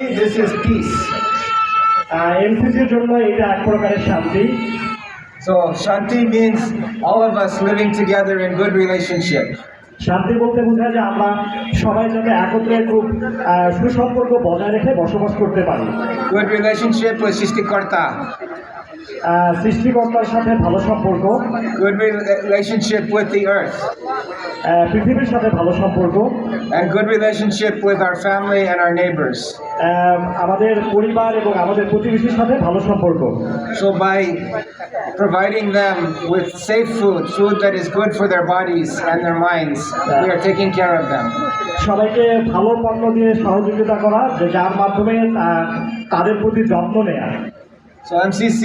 This is peace. এনসিসির জন্য এটা এক প্রকারের শান্তি So Shanti means all of us living together in good relationship. শান্তি বলতে বোঝায় যে আমরা সবাই যাতে একত্রে খুব সুসম্পর্ক বজায় রেখে বসবাস করতে পারি Good relationship with Srishtikarta. আহ, সৃষ্টিকর্তার সাথে ভালো সম্পর্ক relationship with the earth. আহ, পৃথিবীর সাথে ভালো সম্পর্ক And good relationship with our family and our neighbors. আমাদের পরিবার এবং আমাদের প্রতিবেশীর সাথে ভালো সম্পর্ক So by providing them with safe food, food that is good for their bodies and their minds, we are taking care of them. সবাইকে ভালো পণ্য দিয়ে সহযোগিতা করা যার মাধ্যমে তাদের প্রতি যত্ন নেওয়া So MCC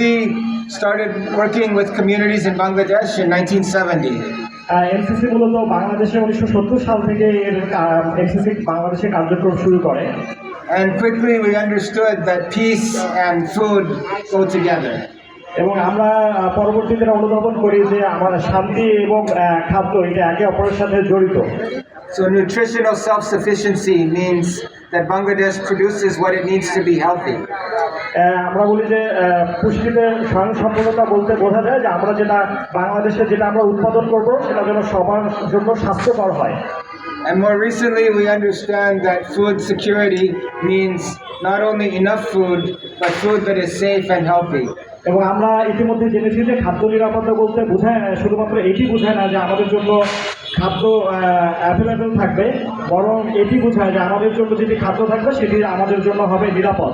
started working with communities in Bangladesh in 1970. NCC মূলত বাংলাদেশে উনিশশো সত্তর সাল থেকে এর এনসিসি বাংলাদেশে কার্যক্রম শুরু করে And quickly we understood that peace and food go together. এবং আমরা পরবর্তীতে অনুধাবন করি যে আমার শান্তি এবং খাদ্য এটা একে অপরের সাথে জড়িত So nutritional self-sufficiency means that Bangladesh produces what it needs to be healthy. আমরা বলি যে পুষ্টিতে স্বয়ংসম্পূর্ণতা বলতে বোঝা যায় যে আমরা যেটা বাংলাদেশে যেটা আমরা উৎপাদন করব সেটা যেন সবার জন্য স্বাস্থ্যকর হয় And more recently, we understand that food security means not only enough food, but food that is safe and healthy. এবং আমরা ইতিমধ্যে জেনেছি যে খাদ্য নিরাপত্তা বলতে বোঝায় না, শুধুমাত্র এটি বোঝায় না যে আমাদের জন্য খাদ্য অ্যাভেলেবেল থাকবে বরং এটি বোঝায় যে আমাদের জন্য যেটি খাদ্য থাকবে সেটি আমাদের জন্য হবে নিরাপদ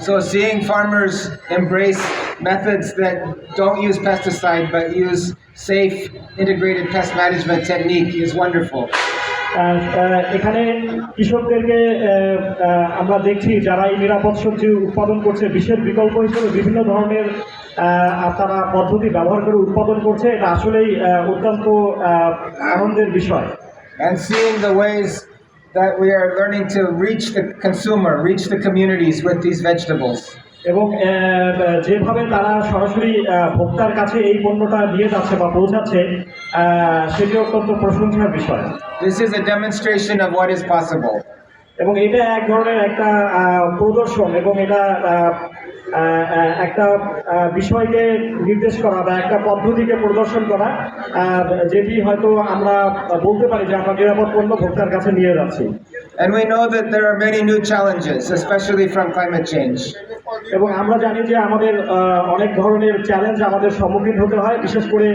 So seeing farmers embrace methods that don't use pesticide but use safe integrated pest management technique is wonderful. আহ, আহ, এখানে কৃষকদেরকে আমরা দেখছি যারা এই নিরাপদ সবজি উৎপাদন করছে বিশেষ বিকল্প হিসেবে বিভিন্ন ধরনের তারা পদ্ধতি ব্যবহার করে উৎপাদন করছে এটা আসলেই অত্যন্ত আনন্দের বিষয় And seeing the ways that we are learning to reach the consumer, reach the communities with these vegetables. এবং যেভাবে তারা সরাসরি ভোক্তার কাছে এই পণ্যটা নিয়ে যাচ্ছে বা পৌঁছাচ্ছে সেটি অত্যন্ত প্রশংসার বিষয় This is a demonstration of what is possible. এবং এটা এক ধরনের একটা প্রদর্শন এবং এটা একটা বিষয়কে নির্দেশ করা বা একটা পদ্ধতিকে প্রদর্শন করা যেটি হয়তো আমরা বলতে পারি যে আমরা নিরাপদ পণ্য ভোক্তার কাছে নিয়ে যাচ্ছি And we know that there are many new challenges, especially from climate change. এবং আমরা জানি যে আমাদের অনেক ধরনের চ্যালেঞ্জ আমাদের সম্মুখীন হতে হয় বিশেষ করে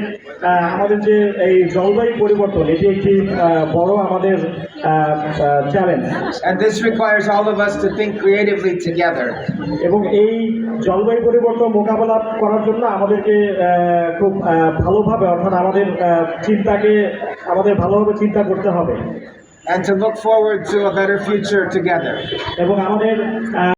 আমাদের যে এই জলবায়ু পরিবর্তন এটি একটি বড় আমাদের challenge And this requires all of us to think creatively together. এবং এই জলবায়ু পরিবর্তন মোকাবেলা করার জন্য আমাদেরকে খুব ভালোভাবে অর্থাৎ আমাদের চিন্তাকে আমাদের ভালোভাবে চিন্তা করতে হবে and to look forward to a better future together. এবং আমাদের